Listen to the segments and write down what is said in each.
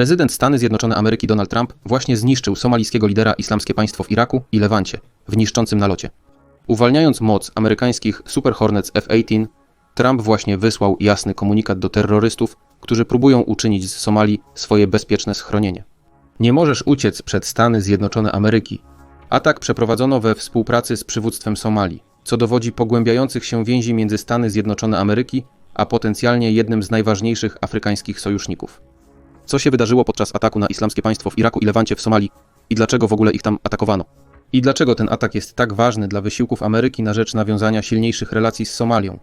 Prezydent Stany Zjednoczone Ameryki Donald Trump właśnie zniszczył somalijskiego lidera Islamskie Państwo w Iraku i Lewancie w niszczącym nalocie. Uwalniając moc amerykańskich Super Hornets F-18, Trump właśnie wysłał jasny komunikat do terrorystów, którzy próbują uczynić z Somalii swoje bezpieczne schronienie. Nie możesz uciec przed Stany Zjednoczone Ameryki. Atak przeprowadzono we współpracy z przywództwem Somalii, co dowodzi pogłębiających się więzi między Stany Zjednoczone Ameryki a potencjalnie jednym z najważniejszych afrykańskich sojuszników. Co się wydarzyło podczas ataku na islamskie państwo w Iraku i Lewancie w Somalii i dlaczego w ogóle ich tam atakowano? I dlaczego ten atak jest tak ważny dla wysiłków Ameryki na rzecz nawiązania silniejszych relacji z Somalią?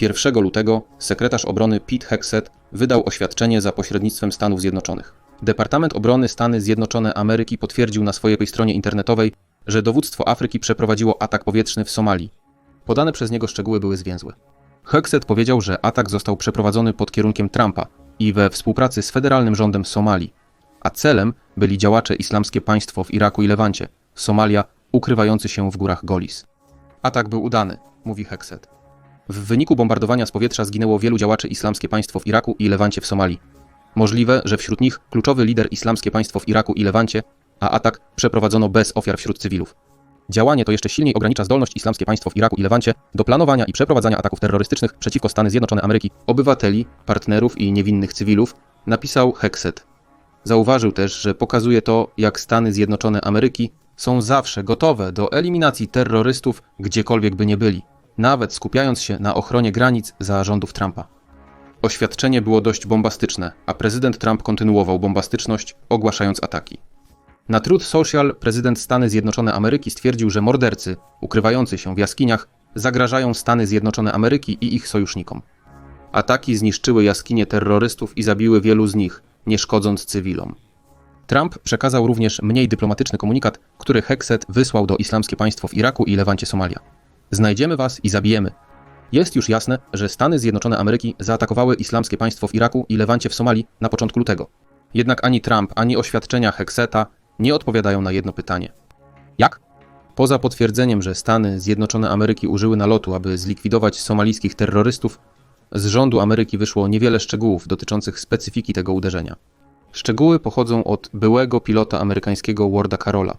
1 lutego sekretarz obrony Pete Hegseth wydał oświadczenie za pośrednictwem Stanów Zjednoczonych. Departament Obrony Stany Zjednoczone Ameryki potwierdził na swojej stronie internetowej, że dowództwo Afryki przeprowadziło atak powietrzny w Somalii. Podane przez niego szczegóły były zwięzłe. Hegseth powiedział, że atak został przeprowadzony pod kierunkiem Trumpa i we współpracy z federalnym rządem Somalii, a celem byli działacze Islamskie Państwo w Iraku i Lewancie, Somalia ukrywający się w górach Golis. Atak był udany, mówi Hegseth. W wyniku bombardowania z powietrza zginęło wielu działaczy Islamskie Państwo w Iraku i Lewancie w Somalii. Możliwe, że wśród nich kluczowy lider Islamskie Państwo w Iraku i Lewancie, a atak przeprowadzono bez ofiar wśród cywilów. Działanie to jeszcze silniej ogranicza zdolność Islamskie Państwo w Iraku i Lewancie do planowania i przeprowadzania ataków terrorystycznych przeciwko Stany Zjednoczone Ameryki, obywateli, partnerów i niewinnych cywilów, napisał Hexet. Zauważył też, że pokazuje to, jak Stany Zjednoczone Ameryki są zawsze gotowe do eliminacji terrorystów gdziekolwiek by nie byli, nawet skupiając się na ochronie granic za rządów Trumpa. Oświadczenie było dość bombastyczne, a prezydent Trump kontynuował bombastyczność, ogłaszając ataki. Na Truth Social prezydent Stany Zjednoczone Ameryki stwierdził, że mordercy, ukrywający się w jaskiniach, zagrażają Stany Zjednoczone Ameryki i ich sojusznikom. Ataki zniszczyły jaskinie terrorystów i zabiły wielu z nich, nie szkodząc cywilom. Trump przekazał również mniej dyplomatyczny komunikat, który Hexet wysłał do Islamskie Państwo w Iraku i Lewancie Somalia. Znajdziemy was i zabijemy. Jest już jasne, że Stany Zjednoczone Ameryki zaatakowały Islamskie Państwo w Iraku i Lewancie w Somalii na początku lutego. Jednak ani Trump, ani oświadczenia Hexeta nie odpowiadają na jedno pytanie. Jak? Poza potwierdzeniem, że Stany Zjednoczone Ameryki użyły nalotu, aby zlikwidować somalijskich terrorystów, z rządu Ameryki wyszło niewiele szczegółów dotyczących specyfiki tego uderzenia. Szczegóły pochodzą od byłego pilota amerykańskiego Warda Carola.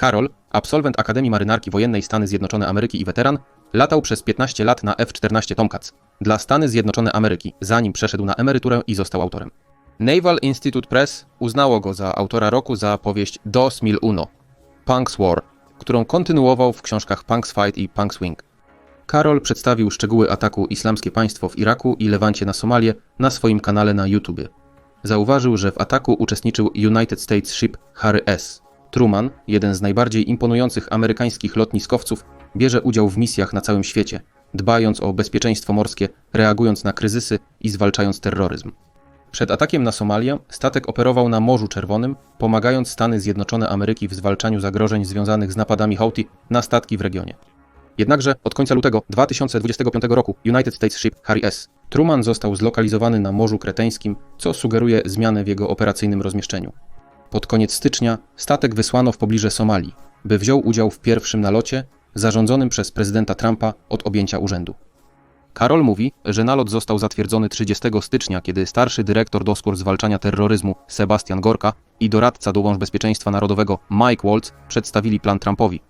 Carol, absolwent Akademii Marynarki Wojennej Stany Zjednoczone Ameryki i weteran, latał przez 15 lat na F-14 Tomcats dla Stany Zjednoczone Ameryki, zanim przeszedł na emeryturę i został autorem. Naval Institute Press uznało go za autora roku za powieść Dos Mil Uno, Punk's War, którą kontynuował w książkach Punk's Fight i Punk's Wing. Karol przedstawił szczegóły ataku Islamskie Państwo w Iraku i Lewancie na Somalię na swoim kanale na YouTube. Zauważył, że w ataku uczestniczył United States Ship Harry S. Truman, jeden z najbardziej imponujących amerykańskich lotniskowców, bierze udział w misjach na całym świecie, dbając o bezpieczeństwo morskie, reagując na kryzysy i zwalczając terroryzm. Przed atakiem na Somalię statek operował na Morzu Czerwonym, pomagając Stany Zjednoczone Ameryki w zwalczaniu zagrożeń związanych z napadami Houthi na statki w regionie. Jednakże od końca lutego 2025 roku United States Ship Harry S. Truman został zlokalizowany na Morzu Kreteńskim, co sugeruje zmianę w jego operacyjnym rozmieszczeniu. Pod koniec stycznia statek wysłano w pobliże Somalii, by wziął udział w pierwszym nalocie zarządzonym przez prezydenta Trumpa od objęcia urzędu. Karol mówi, że nalot został zatwierdzony 30 stycznia, kiedy starszy dyrektor do skór zwalczania terroryzmu Sebastian Gorka i doradca do łącz bezpieczeństwa narodowego Mike Waltz przedstawili plan Trumpowi.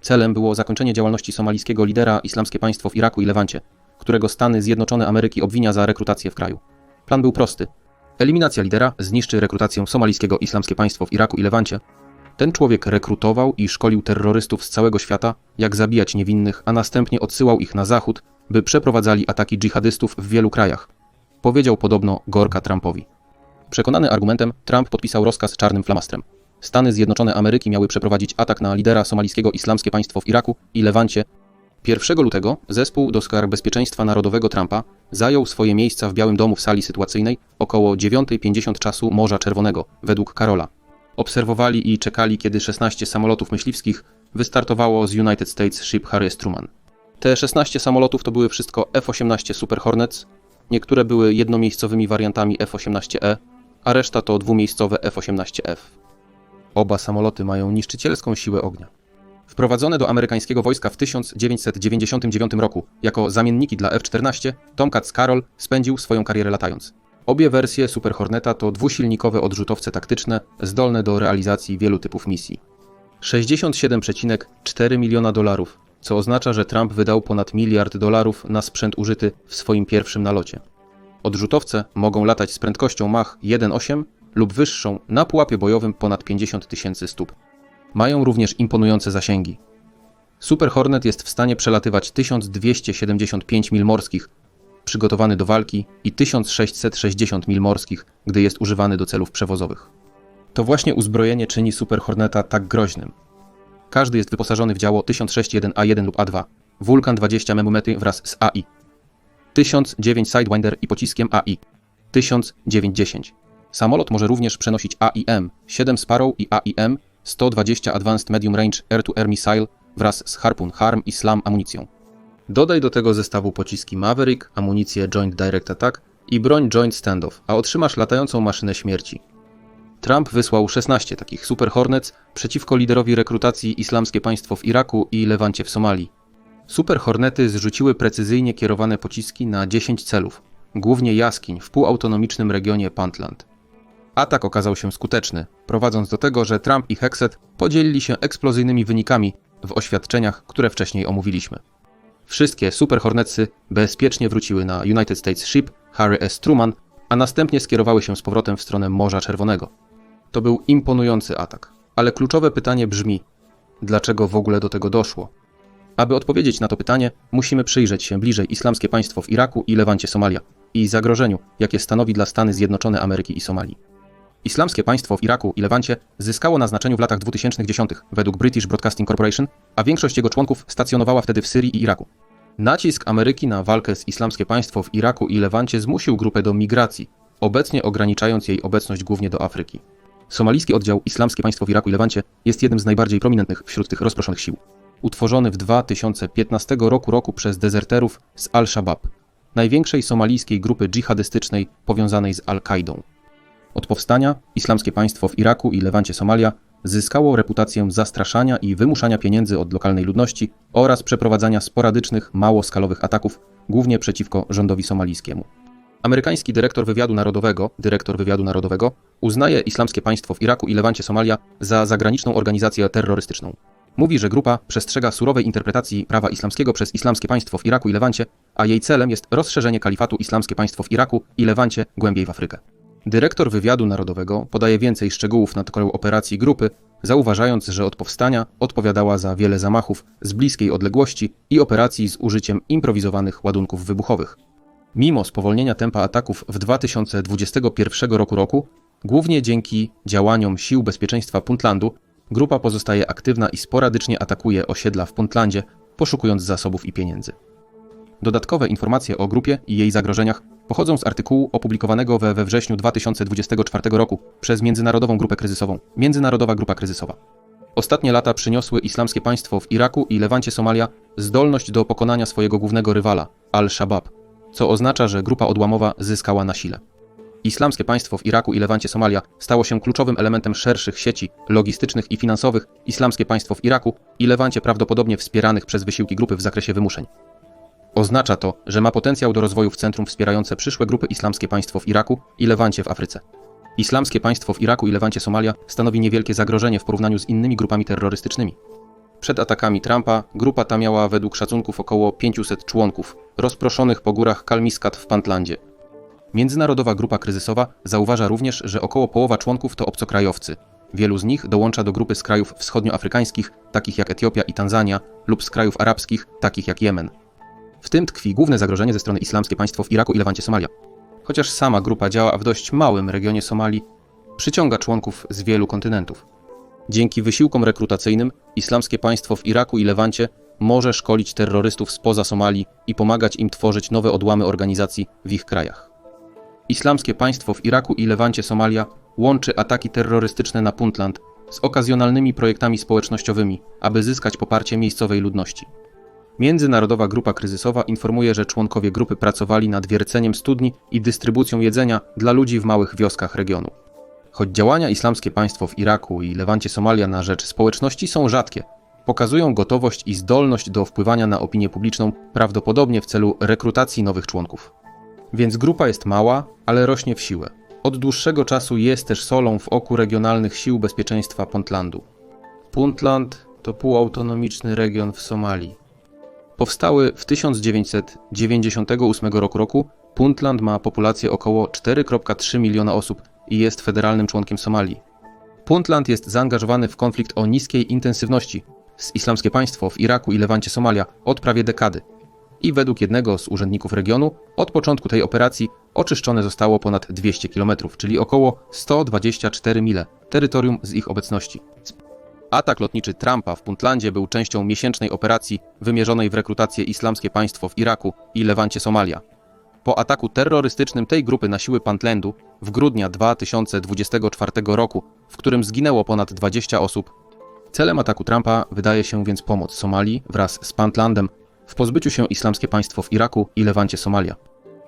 Celem było zakończenie działalności somalijskiego lidera Islamskie Państwo w Iraku i Lewancie, którego Stany Zjednoczone Ameryki obwinia za rekrutację w kraju. Plan był prosty. Eliminacja lidera zniszczy rekrutację somalijskiego Islamskie Państwo w Iraku i Lewancie. Ten człowiek rekrutował i szkolił terrorystów z całego świata, jak zabijać niewinnych, a następnie odsyłał ich na zachód, by przeprowadzali ataki dżihadystów w wielu krajach. Powiedział podobno Gorka Trumpowi. Przekonany argumentem, Trump podpisał rozkaz czarnym flamastrem. Stany Zjednoczone Ameryki miały przeprowadzić atak na lidera somalijskiego Islamskie Państwo w Iraku i Lewancie. 1 lutego zespół do skarb bezpieczeństwa narodowego Trumpa zajął swoje miejsca w Białym Domu w sali sytuacyjnej około 9.50 czasu Morza Czerwonego, według Karola. Obserwowali i czekali, kiedy 16 samolotów myśliwskich wystartowało z United States Ship Harry. Truman. Te 16 samolotów to były wszystko F-18 Super Hornets, niektóre były jednomiejscowymi wariantami F-18E, a reszta to dwumiejscowe F-18F. Oba samoloty mają niszczycielską siłę ognia. Wprowadzone do amerykańskiego wojska w 1999 roku jako zamienniki dla F-14, Tomcat Carroll spędził swoją karierę latając. Obie wersje Super Horneta to dwusilnikowe odrzutowce taktyczne zdolne do realizacji wielu typów misji. 67,4 miliona dolarów, co oznacza, że Trump wydał ponad miliard dolarów na sprzęt użyty w swoim pierwszym nalocie. Odrzutowce mogą latać z prędkością Mach 1,8 lub wyższą na pułapie bojowym ponad 50 tysięcy stóp. Mają również imponujące zasięgi. Super Hornet jest w stanie przelatywać 1275 mil morskich, przygotowany do walki, i 1660 mil morskich, gdy jest używany do celów przewozowych. To właśnie uzbrojenie czyni Super Horneta tak groźnym. Każdy jest wyposażony w działo 1006-1A1 lub A2, Vulcan 20 mm wraz z AI, 1009 Sidewinder i pociskiem AI, 1910. Samolot może również przenosić AIM, 7 Sparrow i AIM, 120 Advanced Medium Range Air-to-Air Missile wraz z Harpoon, Harm i Slam amunicją. Dodaj do tego zestawu pociski Maverick, amunicję Joint Direct Attack i broń Joint Standoff, a otrzymasz latającą maszynę śmierci. Trump wysłał 16 takich Super Hornets przeciwko liderowi rekrutacji Islamskie Państwo w Iraku i Lewancie w Somalii. Super Hornety zrzuciły precyzyjnie kierowane pociski na 10 celów, głównie jaskiń w półautonomicznym regionie Puntland. Atak okazał się skuteczny, prowadząc do tego, że Trump i Hexet podzielili się eksplozyjnymi wynikami w oświadczeniach, które wcześniej omówiliśmy. Wszystkie Super Hornetsy bezpiecznie wróciły na United States Ship Harry S. Truman, a następnie skierowały się z powrotem w stronę Morza Czerwonego. To był imponujący atak, ale kluczowe pytanie brzmi: dlaczego w ogóle do tego doszło? Aby odpowiedzieć na to pytanie, musimy przyjrzeć się bliżej islamskie państwo w Iraku i Lewancie Somalia i zagrożeniu, jakie stanowi dla Stany Zjednoczone Ameryki i Somalii. Islamskie państwo w Iraku i Lewancie zyskało na znaczeniu w latach 2010 według British Broadcasting Corporation, a większość jego członków stacjonowała wtedy w Syrii i Iraku. Nacisk Ameryki na walkę z Islamskie państwo w Iraku i Lewancie zmusił grupę do migracji, obecnie ograniczając jej obecność głównie do Afryki. Somalijski oddział Islamskie państwo w Iraku i Lewancie jest jednym z najbardziej prominentnych wśród tych rozproszonych sił. Utworzony w 2015 roku roku przez dezerterów z Al-Shabaab, największej somalijskiej grupy dżihadystycznej powiązanej z Al-Kaidą. Od powstania Islamskie Państwo w Iraku i Lewancie Somalia zyskało reputację zastraszania i wymuszania pieniędzy od lokalnej ludności oraz przeprowadzania sporadycznych, małoskalowych ataków, głównie przeciwko rządowi somalijskiemu. Amerykański dyrektor wywiadu narodowego, dyrektor wywiadu narodowego, uznaje Islamskie Państwo w Iraku i Lewancie Somalia za zagraniczną organizację terrorystyczną. Mówi, że grupa przestrzega surowej interpretacji prawa islamskiego przez Islamskie Państwo w Iraku i Lewancie, a jej celem jest rozszerzenie kalifatu Islamskie Państwo w Iraku i Lewancie głębiej w Afrykę. Dyrektor wywiadu narodowego podaje więcej szczegółów na temat operacji grupy, zauważając, że od powstania odpowiadała za wiele zamachów z bliskiej odległości i operacji z użyciem improwizowanych ładunków wybuchowych. Mimo spowolnienia tempa ataków w 2021 roku, roku głównie dzięki działaniom Sił Bezpieczeństwa Puntlandu, grupa pozostaje aktywna i sporadycznie atakuje osiedla w Puntlandzie, poszukując zasobów i pieniędzy. Dodatkowe informacje o grupie i jej zagrożeniach pochodzą z artykułu opublikowanego we, we wrześniu 2024 roku przez Międzynarodową Grupę Kryzysową. Międzynarodowa Grupa Kryzysowa. Ostatnie lata przyniosły islamskie państwo w Iraku i Lewancie Somalia zdolność do pokonania swojego głównego rywala, Al-Shabaab, co oznacza, że grupa odłamowa zyskała na sile. Islamskie państwo w Iraku i Lewancie Somalia stało się kluczowym elementem szerszych sieci logistycznych i finansowych Islamskie państwo w Iraku i Lewancie prawdopodobnie wspieranych przez wysiłki grupy w zakresie wymuszeń. Oznacza to, że ma potencjał do rozwoju w centrum wspierające przyszłe grupy Islamskie Państwo w Iraku i Lewancie w Afryce. Islamskie Państwo w Iraku i Lewancie Somalia stanowi niewielkie zagrożenie w porównaniu z innymi grupami terrorystycznymi. Przed atakami Trumpa grupa ta miała według szacunków około 500 członków, rozproszonych po górach Kalmiskat w Puntlandzie. Międzynarodowa Grupa Kryzysowa zauważa również, że około połowa członków to obcokrajowcy. Wielu z nich dołącza do grupy z krajów wschodnioafrykańskich, takich jak Etiopia i Tanzania, lub z krajów arabskich, takich jak Jemen. W tym tkwi główne zagrożenie ze strony Islamskie Państwo w Iraku i Lewancie Somalia. Chociaż sama grupa działa w dość małym regionie Somalii, przyciąga członków z wielu kontynentów. Dzięki wysiłkom rekrutacyjnym Islamskie Państwo w Iraku i Lewancie może szkolić terrorystów spoza Somalii i pomagać im tworzyć nowe odłamy organizacji w ich krajach. Islamskie Państwo w Iraku i Lewancie Somalia łączy ataki terrorystyczne na Puntland z okazjonalnymi projektami społecznościowymi, aby zyskać poparcie miejscowej ludności. Międzynarodowa Grupa Kryzysowa informuje, że członkowie grupy pracowali nad wierceniem studni i dystrybucją jedzenia dla ludzi w małych wioskach regionu. Choć działania Islamskie Państwo w Iraku i Lewancie Somalia na rzecz społeczności są rzadkie, pokazują gotowość i zdolność do wpływania na opinię publiczną, prawdopodobnie w celu rekrutacji nowych członków. Więc grupa jest mała, ale rośnie w siłę. Od dłuższego czasu jest też solą w oku regionalnych sił bezpieczeństwa Puntlandu. Puntland to półautonomiczny region w Somalii. Powstały w 1998 roku, roku Puntland ma populację około 4,3 miliona osób i jest federalnym członkiem Somalii. Puntland jest zaangażowany w konflikt o niskiej intensywności z Islamskie Państwo w Iraku i Lewancie Somalia od prawie dekady. I według jednego z urzędników regionu, od początku tej operacji oczyszczone zostało ponad 200 km, czyli około 124 mile terytorium z ich obecności. Atak lotniczy Trumpa w Puntlandzie był częścią miesięcznej operacji wymierzonej w rekrutację Islamskie Państwo w Iraku i Lewancie Somalia. Po ataku terrorystycznym tej grupy na siły Puntlandu w grudnia 2024 roku, w którym zginęło ponad 20 osób, celem ataku Trumpa wydaje się więc pomoc Somalii wraz z Puntlandem w pozbyciu się Islamskie Państwo w Iraku i Lewancie Somalia.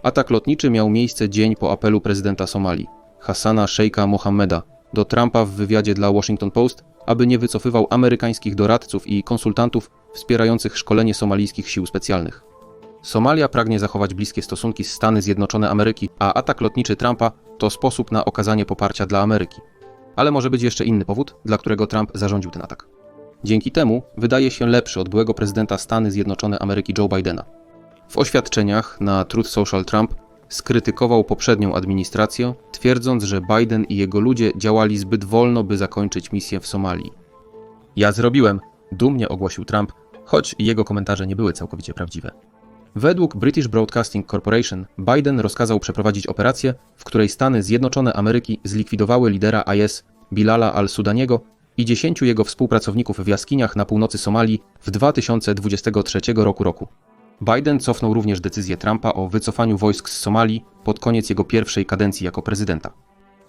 Atak lotniczy miał miejsce dzień po apelu prezydenta Somalii, Hassana Sheikha Mohammeda, do Trumpa w wywiadzie dla Washington Post, aby nie wycofywał amerykańskich doradców i konsultantów wspierających szkolenie somalijskich sił specjalnych. Somalia pragnie zachować bliskie stosunki z Stany Zjednoczone Ameryki, a atak lotniczy Trumpa to sposób na okazanie poparcia dla Ameryki. Ale może być jeszcze inny powód, dla którego Trump zarządził ten atak. Dzięki temu wydaje się lepszy od byłego prezydenta Stany Zjednoczone Ameryki Joe Bidena. W oświadczeniach na Truth Social Trump skrytykował poprzednią administrację, twierdząc, że Biden i jego ludzie działali zbyt wolno, by zakończyć misję w Somalii. Ja zrobiłem, dumnie ogłosił Trump, choć jego komentarze nie były całkowicie prawdziwe. Według British Broadcasting Corporation Biden rozkazał przeprowadzić operację, w której Stany Zjednoczone Ameryki zlikwidowały lidera IS Bilala al-Sudaniego i dziesięciu jego współpracowników w jaskiniach na północy Somalii w 2023 roku roku. Biden cofnął również decyzję Trumpa o wycofaniu wojsk z Somalii pod koniec jego pierwszej kadencji jako prezydenta.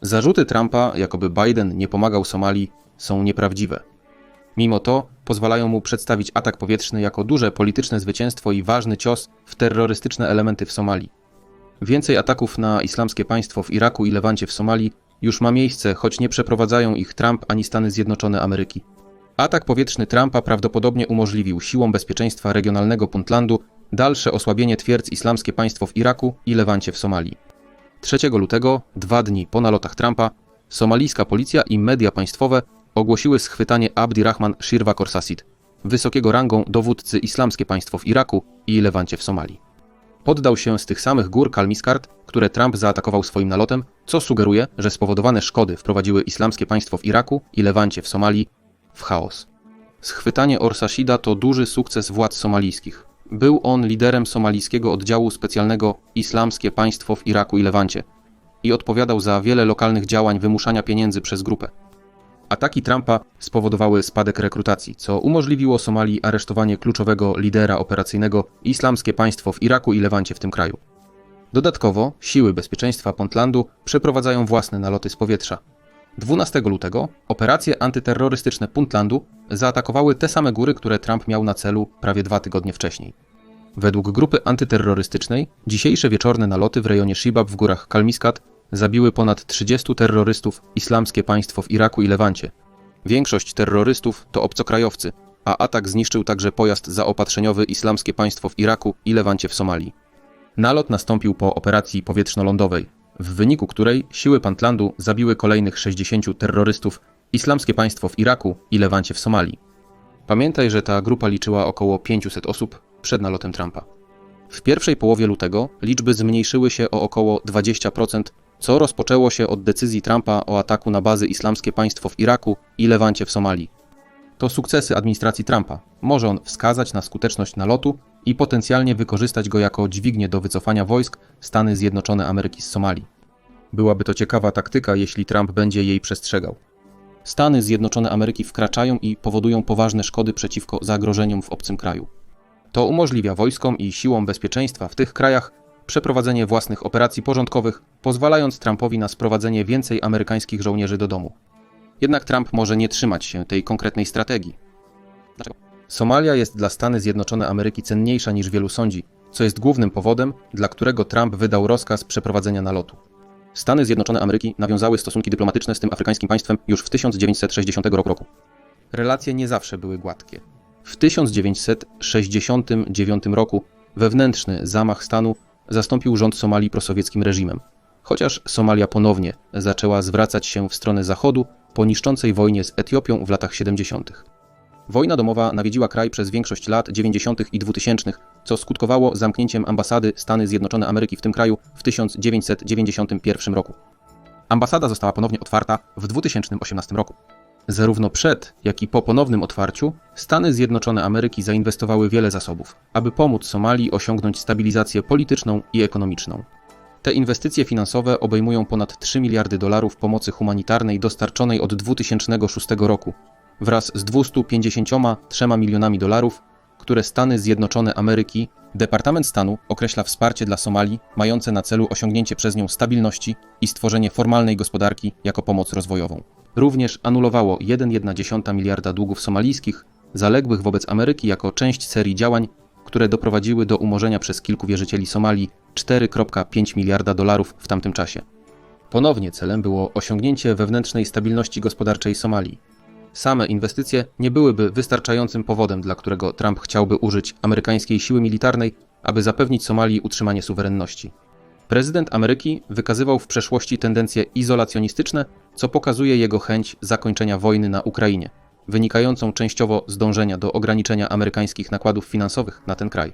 Zarzuty Trumpa, jakoby Biden nie pomagał Somalii, są nieprawdziwe. Mimo to pozwalają mu przedstawić atak powietrzny jako duże polityczne zwycięstwo i ważny cios w terrorystyczne elementy w Somalii. Więcej ataków na islamskie państwo w Iraku i Lewancie w Somalii już ma miejsce, choć nie przeprowadzają ich Trump ani Stany Zjednoczone Ameryki. Atak powietrzny Trumpa prawdopodobnie umożliwił siłom bezpieczeństwa regionalnego Puntlandu dalsze osłabienie twierdz Islamskie Państwo w Iraku i Lewancie w Somalii. 3 lutego, dwa dni po nalotach Trumpa, somalijska policja i media państwowe ogłosiły schwytanie Abdi Rahman Shirva Korsasid, wysokiego rangą dowódcy Islamskie Państwo w Iraku i Lewancie w Somalii. Poddał się z tych samych gór Kalmiskart, które Trump zaatakował swoim nalotem, co sugeruje, że spowodowane szkody wprowadziły Islamskie Państwo w Iraku i Lewancie w Somalii w chaos. Schwytanie Orsashida to duży sukces władz somalijskich. Był on liderem somalijskiego oddziału specjalnego Islamskie Państwo w Iraku i Lewancie i odpowiadał za wiele lokalnych działań wymuszania pieniędzy przez grupę. Ataki Trumpa spowodowały spadek rekrutacji, co umożliwiło Somalii aresztowanie kluczowego lidera operacyjnego Islamskie Państwo w Iraku i Lewancie w tym kraju. Dodatkowo siły bezpieczeństwa Puntlandu przeprowadzają własne naloty z powietrza. 12 lutego operacje antyterrorystyczne Puntlandu zaatakowały te same góry, które Trump miał na celu prawie dwa tygodnie wcześniej. Według grupy antyterrorystycznej dzisiejsze wieczorne naloty w rejonie Shibab w górach Kalmiskat zabiły ponad 30 terrorystów Islamskie Państwo w Iraku i Lewancie. Większość terrorystów to obcokrajowcy, a atak zniszczył także pojazd zaopatrzeniowy Islamskie Państwo w Iraku i Lewancie w Somalii. Nalot nastąpił po operacji powietrzno-lądowej, w wyniku której siły Puntlandu zabiły kolejnych 60 terrorystów Islamskie Państwo w Iraku i Lewancie w Somalii. Pamiętaj, że ta grupa liczyła około 500 osób przed nalotem Trumpa. W pierwszej połowie lutego liczby zmniejszyły się o około 20%, co rozpoczęło się od decyzji Trumpa o ataku na bazy Islamskie Państwo w Iraku i Lewancie w Somalii. To sukcesy administracji Trumpa. Może on wskazać na skuteczność nalotu i potencjalnie wykorzystać go jako dźwignię do wycofania wojsk Stany Zjednoczone Ameryki z Somalii. Byłaby to ciekawa taktyka, jeśli Trump będzie jej przestrzegał. Stany Zjednoczone Ameryki wkraczają i powodują poważne szkody przeciwko zagrożeniom w obcym kraju. To umożliwia wojskom i siłom bezpieczeństwa w tych krajach przeprowadzenie własnych operacji porządkowych, pozwalając Trumpowi na sprowadzenie więcej amerykańskich żołnierzy do domu. Jednak Trump może nie trzymać się tej konkretnej strategii. Dlaczego? Somalia jest dla Stany Zjednoczone Ameryki cenniejsza niż wielu sądzi, co jest głównym powodem, dla którego Trump wydał rozkaz przeprowadzenia nalotu. Stany Zjednoczone Ameryki nawiązały stosunki dyplomatyczne z tym afrykańskim państwem już w 1960 roku. Relacje nie zawsze były gładkie. W 1969 roku wewnętrzny zamach stanu zastąpił rząd Somalii prosowieckim reżimem. Chociaż Somalia ponownie zaczęła zwracać się w stronę zachodu po niszczącej wojnie z Etiopią w latach 70. Wojna domowa nawiedziła kraj przez większość lat 90. i 2000, co skutkowało zamknięciem ambasady Stany Zjednoczone Ameryki w tym kraju w 1991 roku. Ambasada została ponownie otwarta w 2018 roku. Zarówno przed, jak i po ponownym otwarciu Stany Zjednoczone Ameryki zainwestowały wiele zasobów, aby pomóc Somalii osiągnąć stabilizację polityczną i ekonomiczną. Te inwestycje finansowe obejmują ponad 3 miliardy dolarów pomocy humanitarnej dostarczonej od 2006 roku, wraz z 253 milionami dolarów, które Stany Zjednoczone Ameryki, Departament Stanu określa wsparcie dla Somalii mające na celu osiągnięcie przez nią stabilności i stworzenie formalnej gospodarki jako pomoc rozwojową. Również anulowało 1,1 miliarda długów somalijskich zaległych wobec Ameryki jako część serii działań, które doprowadziły do umorzenia przez kilku wierzycieli Somalii 4,5 miliarda dolarów w tamtym czasie. Ponownie celem było osiągnięcie wewnętrznej stabilności gospodarczej Somalii. Same inwestycje nie byłyby wystarczającym powodem, dla którego Trump chciałby użyć amerykańskiej siły militarnej, aby zapewnić Somalii utrzymanie suwerenności. Prezydent Ameryki wykazywał w przeszłości tendencje izolacjonistyczne, co pokazuje jego chęć zakończenia wojny na Ukrainie, wynikającą częściowo z dążenia do ograniczenia amerykańskich nakładów finansowych na ten kraj.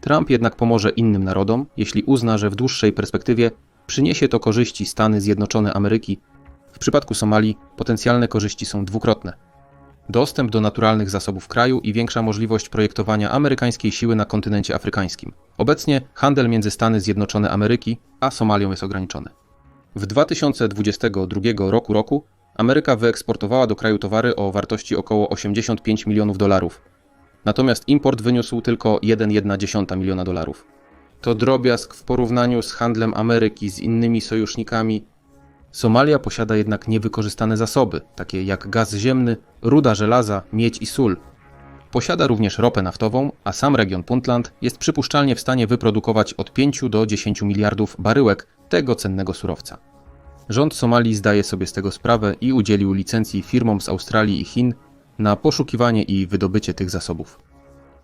Trump jednak pomoże innym narodom, jeśli uzna, że w dłuższej perspektywie przyniesie to korzyści Stany Zjednoczone Ameryki. W przypadku Somalii potencjalne korzyści są dwukrotne. Dostęp do naturalnych zasobów kraju i większa możliwość projektowania amerykańskiej siły na kontynencie afrykańskim. Obecnie handel między Stany Zjednoczone Ameryki a Somalią jest ograniczony. W 2022 roku, roku Ameryka wyeksportowała do kraju towary o wartości około 85 milionów dolarów, natomiast import wyniósł tylko 1,1 miliona dolarów. To drobiazg w porównaniu z handlem Ameryki z innymi sojusznikami. Somalia posiada jednak niewykorzystane zasoby, takie jak gaz ziemny, ruda żelaza, miedź i sól. Posiada również ropę naftową, a sam region Puntland jest przypuszczalnie w stanie wyprodukować od 5 do 10 miliardów baryłek tego cennego surowca. Rząd Somalii zdaje sobie z tego sprawę i udzielił licencji firmom z Australii i Chin na poszukiwanie i wydobycie tych zasobów.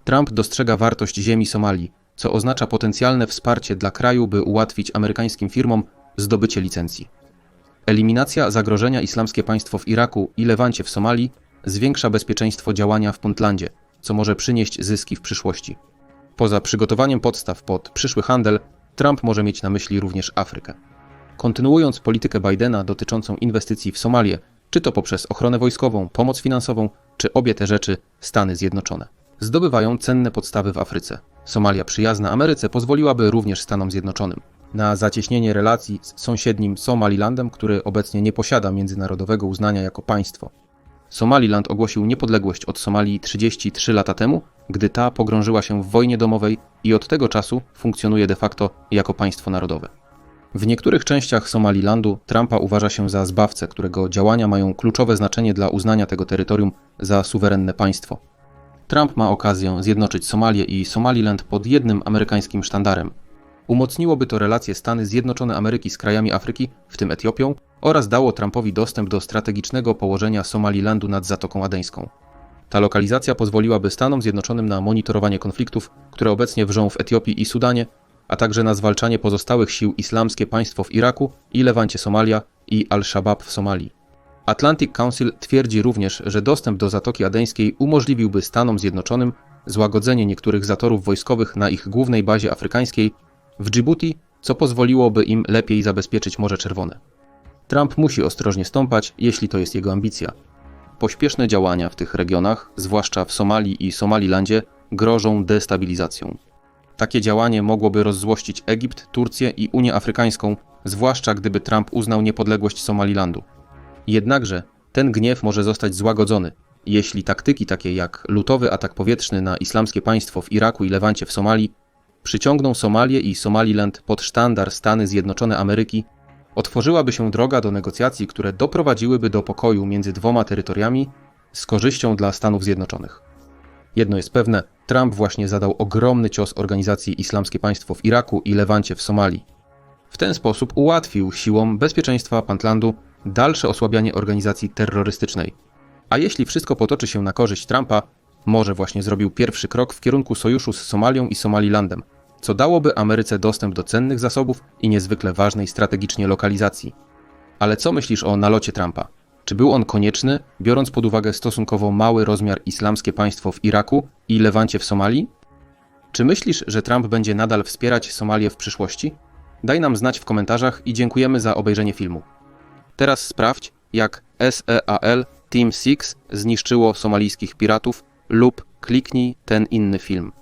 Trump dostrzega wartość ziemi Somalii, co oznacza potencjalne wsparcie dla kraju, by ułatwić amerykańskim firmom zdobycie licencji. Eliminacja zagrożenia islamskie państwo w Iraku i Lewancie w Somalii zwiększa bezpieczeństwo działania w Puntlandzie, co może przynieść zyski w przyszłości. Poza przygotowaniem podstaw pod przyszły handel, Trump może mieć na myśli również Afrykę. Kontynuując politykę Bidena dotyczącą inwestycji w Somalię, czy to poprzez ochronę wojskową, pomoc finansową, czy obie te rzeczy Stany Zjednoczone. Zdobywają cenne podstawy w Afryce. Somalia przyjazna Ameryce pozwoliłaby również Stanom Zjednoczonym na zacieśnienie relacji z sąsiednim Somalilandem, który obecnie nie posiada międzynarodowego uznania jako państwo. Somaliland ogłosił niepodległość od Somalii 33 lata temu, gdy ta pogrążyła się w wojnie domowej i od tego czasu funkcjonuje de facto jako państwo narodowe. W niektórych częściach Somalilandu Trumpa uważa się za zbawcę, którego działania mają kluczowe znaczenie dla uznania tego terytorium za suwerenne państwo. Trump ma okazję zjednoczyć Somalię i Somaliland pod jednym amerykańskim sztandarem. Umocniłoby to relacje Stany Zjednoczone Ameryki z krajami Afryki, w tym Etiopią, oraz dało Trumpowi dostęp do strategicznego położenia Somalilandu nad Zatoką Adeńską. Ta lokalizacja pozwoliłaby Stanom Zjednoczonym na monitorowanie konfliktów, które obecnie wrzą w Etiopii i Sudanie, a także na zwalczanie pozostałych sił islamskie państwo w Iraku i Lewancie Somalia i Al-Shabaab w Somalii. Atlantic Council twierdzi również, że dostęp do Zatoki Adeńskiej umożliwiłby Stanom Zjednoczonym złagodzenie niektórych zatorów wojskowych na ich głównej bazie afrykańskiej w Djibouti, co pozwoliłoby im lepiej zabezpieczyć Morze Czerwone. Trump musi ostrożnie stąpać, jeśli to jest jego ambicja. Pośpieszne działania w tych regionach, zwłaszcza w Somalii i Somalilandzie, grożą destabilizacją. Takie działanie mogłoby rozzłościć Egipt, Turcję i Unię Afrykańską, zwłaszcza gdyby Trump uznał niepodległość Somalilandu. Jednakże ten gniew może zostać złagodzony, jeśli taktyki takie jak lutowy atak powietrzny na islamskie państwo w Iraku i Lewancie w Somalii przyciągną Somalię i Somaliland pod sztandar Stany Zjednoczone Ameryki, otworzyłaby się droga do negocjacji, które doprowadziłyby do pokoju między dwoma terytoriami z korzyścią dla Stanów Zjednoczonych. Jedno jest pewne, Trump właśnie zadał ogromny cios organizacji Islamskie Państwo w Iraku i Lewancie w Somalii. W ten sposób ułatwił siłom bezpieczeństwa Puntlandu dalsze osłabianie organizacji terrorystycznej. A jeśli wszystko potoczy się na korzyść Trumpa, może właśnie zrobił pierwszy krok w kierunku sojuszu z Somalią i Somalilandem, co dałoby Ameryce dostęp do cennych zasobów i niezwykle ważnej strategicznie lokalizacji. Ale co myślisz o nalocie Trumpa? Czy był on konieczny, biorąc pod uwagę stosunkowo mały rozmiar islamskie państwo w Iraku i Lewancie w Somalii? Czy myślisz, że Trump będzie nadal wspierać Somalię w przyszłości? Daj nam znać w komentarzach i dziękujemy za obejrzenie filmu. Teraz sprawdź, jak SEAL Team Six zniszczyło somalijskich piratów lub kliknij ten inny film.